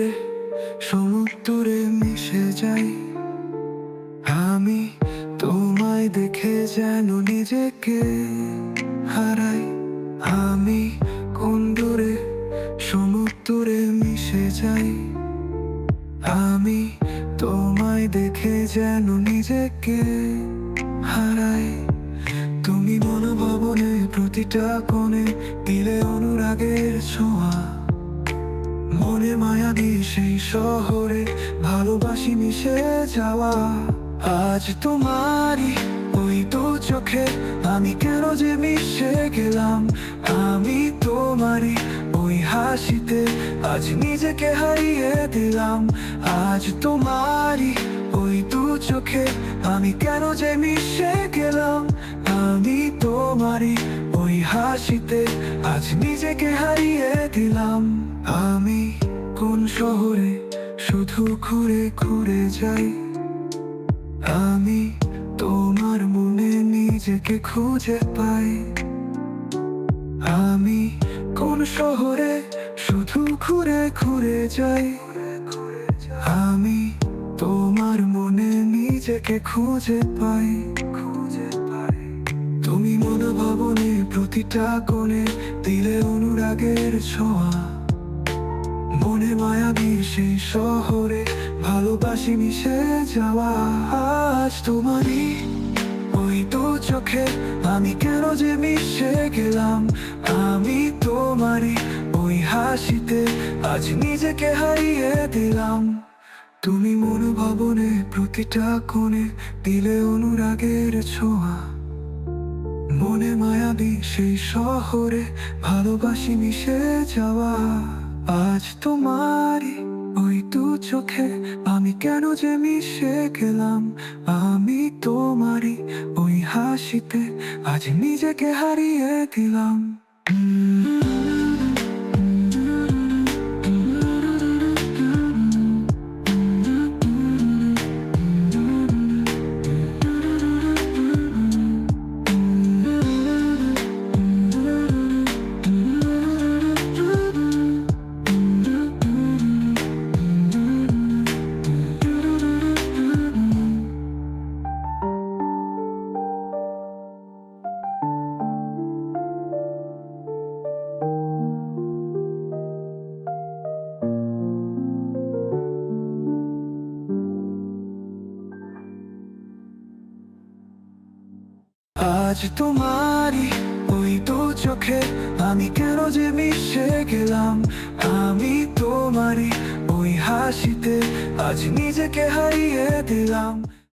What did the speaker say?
করে সমুদ্রে মিশে যাই। আমি তোমায় দেখে যেন নিজেকে হারাই। আমি কোন দূরে সমুদ্রে মিশে যাই। আমি তোমায় দেখে যেন নিজেকে হারাই। তুমি মনোভাবনে প্রতিটা কোণে দিলে অনুরাগের ছোঁয়া। মনে মায়াবী সেই শহরে ভালোবাসি মিশে যাওয়া। আজ তোমারই ওই তো চোখে আমি কেন যে মিশে গেলাম? আমি তোমারই ওই হাসিতে আজ নিজেকে হারিয়ে দিলাম। আজ তোমারই ওই দু চোখে আমি কেন যে মিশে গেলাম? আমি তোমারই ওই হাসিতে আজ নিজেকে হারিয়ে দিলাম। আমি শহরে শুধু ঘুরে ঘুরে যাই। আমি তোমার মনে নিজেকে খুঁজে পাই। আমি কোন শহরে শুধু ঘুরে ঘুরে যাই। আমি তোমার মনে নিজেকে খুঁজে পাই। খুঁজে পাই তুমি মনোভাবনে প্রতিটা কোণে দিলে অনুরাগের ছোঁয়া। মনে মায়াবী সেই শহরে ভালোবাসি মিশে যাওয়া আজ তোমারই। ওই তো চোখে আমি কেন যে মিশে গেলাম? আমি তোমারই ওই হাসিতে আজ নিজেকে হারিয়ে দিলাম। তুমি মনোভাবনে প্রতিটা কোণে দিলে অনুরাগের ছোঁয়া। মনে মায়াবী সেই শহরে ভালোবাসি মিশে যাওয়া। আজ তোমারই ওই দু চোখে আমি কেন যে মিশে গেলাম? আমি তোমারই ওই হাসিতে আজ নিজেকে হারিয়ে দিলাম। আজ তোমারই ওই তো চোখে। আমি কেন যে মিশে গেলাম? আমি তোমারই ওই হাসিতে। আজ নিজেকে হারিয়ে দিলাম।